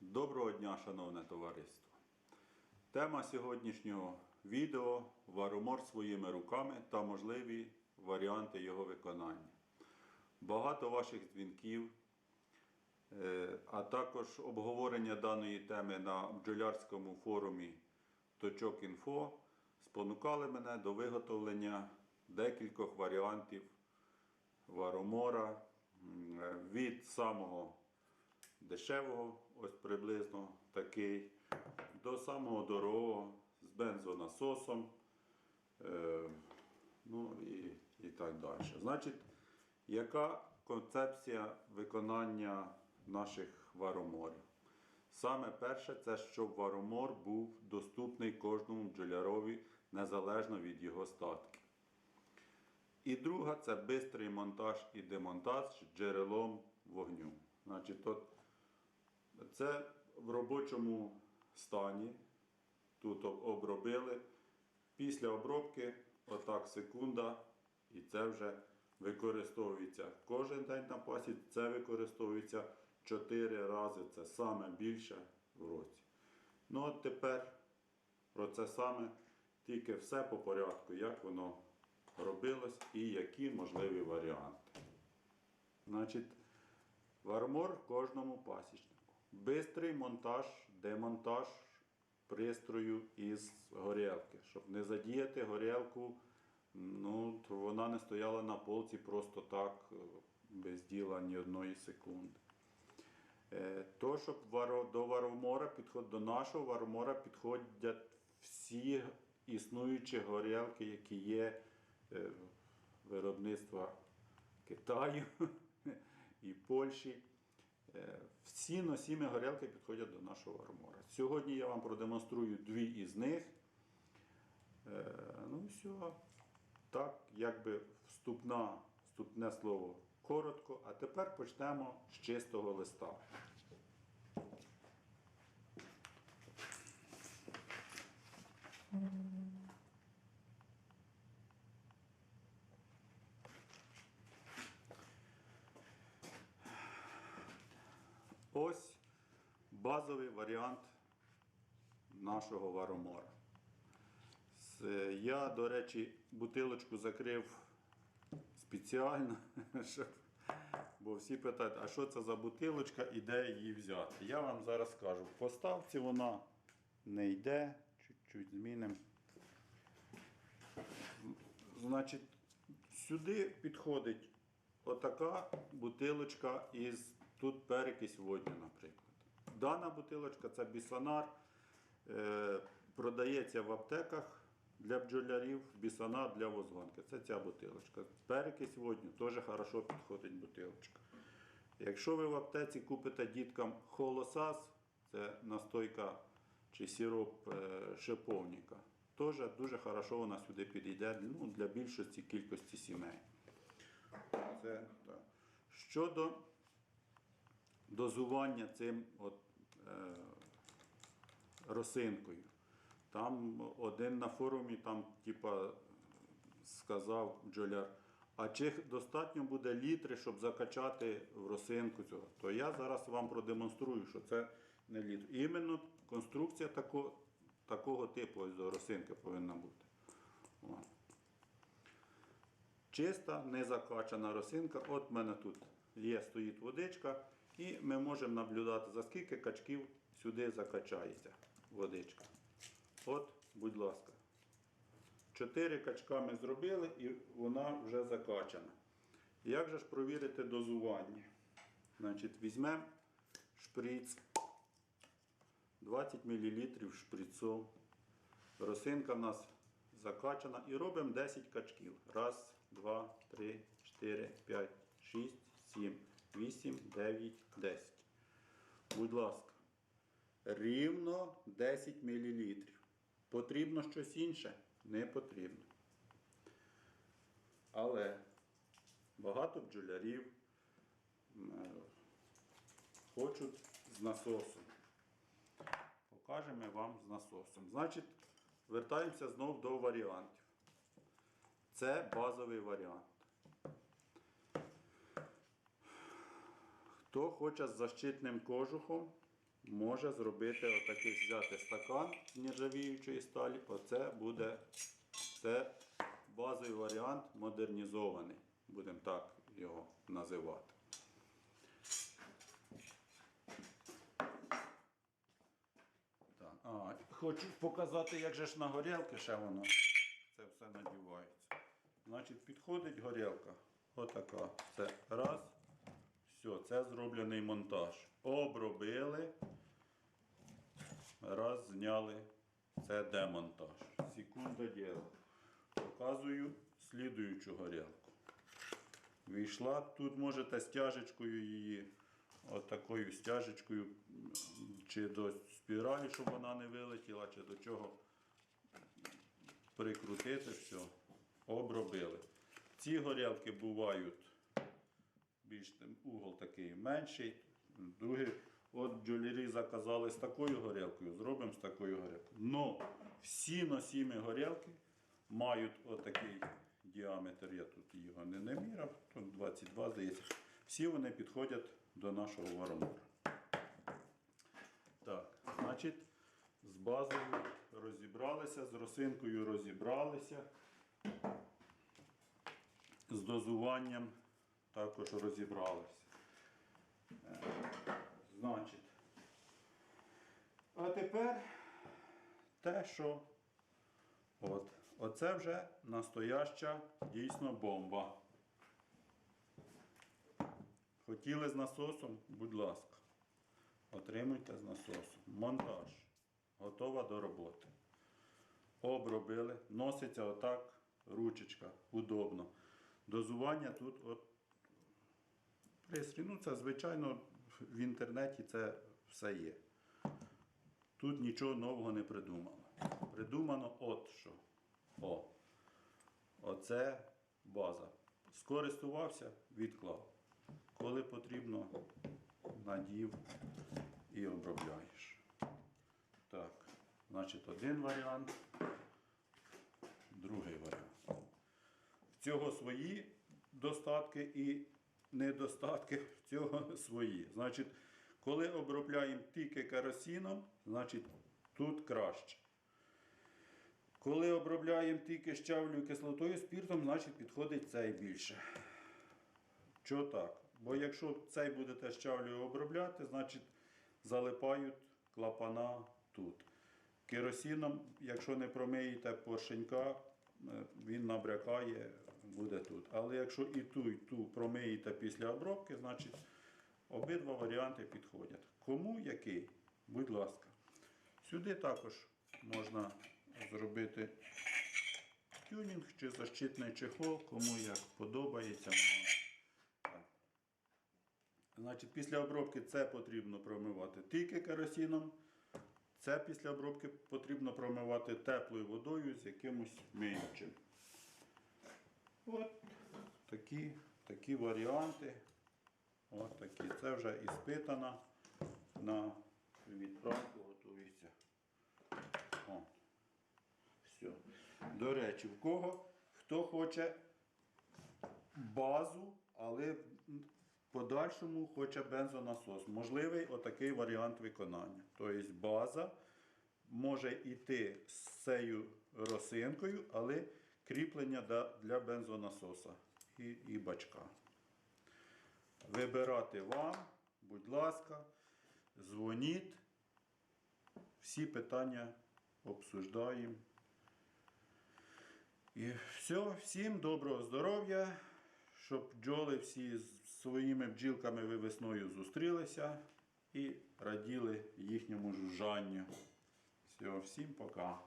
Доброго дня, шановне товариство! Тема сьогоднішнього відео варомор своїми руками та можливі варіанти його виконання. Багато ваших дзвінків, е, а також обговорення даної теми на бджолярському форумі Точок Інфо спонукали мене до виготовлення декількох варіантів варомора е, від самого дешевого, ось приблизно такий, до самого дорогого з бензонасосом, е, ну і, і так далі. Значить, яка концепція виконання наших вароморів? Саме перше, це щоб варомор був доступний кожному бджолярові незалежно від його статків. І друга це бистрий монтаж і демонтаж джерелом вогню. Значить, от це в робочому стані. Тут обробили. Після обробки, отак секунда, і це вже використовується кожен день на пасі. Це використовується 4 рази. Це саме більше в році. Ну от тепер про це саме, тільки все по порядку, як воно робилось і які можливі варіанти. Значить, Вармор кожному пасічнику. Бистрий монтаж, демонтаж пристрою із горілки. Щоб не задіяти горілку, ну, вона не стояла на полці просто так, без діла ні одної секунди. Е, То, щоб до варомора підход, до нашого варомора підходять всі існуючі горілки, які є е, виробництва Китаю і Польщі. Е, Всі носімі горілки підходять до нашого армора. Сьогодні я вам продемонструю дві із них. Е, Ну все. Так, якби вступна, вступне слово коротко. А тепер почнемо з чистого листа. Ось базовий варіант нашого варомора. Я, до речі, бутилочку закрив спеціально, бо всі питають, а що це за бутилочка і де її взяти. Я вам зараз скажу, в поставці вона не йде, чуть-чуть змінимо. Значить, сюди підходить отака бутилочка із тут перекись водню, наприклад. Дана бутилочка це бісонар. Е, продається в аптеках для бджолярів, бісонар для возгонки. Це ця бутилочка. Перекись водню теж хорошо підходить бутилочка. Якщо ви в аптеці купите діткам холосас, це настойка чи сироп е, шиповника, теж дуже хорошо вона сюди підійде ну, для більшості кількості сімей. Це. Щодо дозування цим от, е, росинкою. Там один на форумі там, типа, сказав бджоляр, а чи достатньо буде літри, щоб закачати в росинку цього? То я зараз вам продемонструю, що це не літр. Іменно конструкція тако, такого типу ось росинки повинна бути. О. Чиста, не закачана росинка. От в мене тут є, стоїть водичка, і ми можемо наблюдати, за скільки качків сюди закачається водичка. От, будь ласка. Чотири качка ми зробили і вона вже закачана. Як же ж провірити дозування? Значить, візьмемо шприц 20 мл шприцом. Росинка в нас закачана і робимо 10 качків. Раз, два, три, чотири, п'ять, шість, сім, вісім, дев'ять, десять. Будь ласка, рівно 10 мл. Потрібно щось інше? Не потрібно. Але багато бджолярів хочуть з насосом. Покажемо вам з насосом. Значить, вертаємося знову до варіантів. Це базовий варіант. Хто хоче з защитним кожухом, може зробити отакий взяти стакан з нержавіючої сталі. Оце буде це базовий варіант модернізований. Будемо так його називати. А, хочу показати, як же ж на горілки ще воно це все надівається. Значить, підходить горілка. Отака. Це раз. Все, це зроблений монтаж. Обробили. Раз, зняли. Це демонтаж. Секунда діла. Показую слідуючу горілку. Війшла, тут можете стяжечкою її, отакою стяжечкою, чи до спіралі, щоб вона не вилетіла, чи до чого прикрутити, все, обробили. Ці горілки бувають більш угол такий менший. Другий, от бджолярі заказали з такою горілкою, зробимо з такою горілкою. Но всі носімі горілки мають отакий діаметр, я тут його не наміряв, тут 22 здається. Всі вони підходять до нашого варомора. Так, значить, з базою розібралися, з росинкою розібралися. З дозуванням також розібралися. Е, Значить. А тепер те, що от, оце вже настояща дійсно бомба. Хотіли з насосом, будь ласка, отримуйте з насосом. Монтаж. Готова до роботи. Обробили. Носиться отак, ручечка, удобно. Дозування тут от пристрій. Ну, це звичайно в інтернеті це все є. Тут нічого нового не придумано. Придумано от що. О. Оце база. Скористувався, відклав. Коли потрібно, надів і обробляєш. Так, значить, один варіант, другий варіант. В цього свої достатки і недостатки, цього свої. Значить, коли обробляємо тільки керосином, значить тут краще. Коли обробляємо тільки щавлю кислотою спіртом, значить підходить цей більше. Чого так? Бо якщо цей будете щавлею обробляти, значить залипають клапана тут. Керосином, якщо не промиєте поршенька, е, він набрякає, буде тут. Але якщо і ту, і ту промиєте після обробки, значить обидва варіанти підходять. Кому який? Будь ласка. Сюди також можна зробити тюнінг чи защитний чехол, кому як подобається. Значить, після обробки це потрібно промивати тільки керосином. Це після обробки потрібно промивати теплою водою з якимось миючим. От такі, такі варіанти. От такі. Це вже іспитано на відправку готується. О. Все. До речі, в кого хто хоче базу, але в подальшому хоче бензонасос. Можливий отакий варіант виконання. Тобто база може йти з цією росинкою, але кріплення для бензонасоса і, і бачка. Вибирати вам, будь ласка, дзвоніть. Всі питання обсуждаємо. І все, всім доброго здоров'я, щоб бджоли всі з своїми бджілками ви весною зустрілися і раділи їхньому жужжанню. Все, всім пока.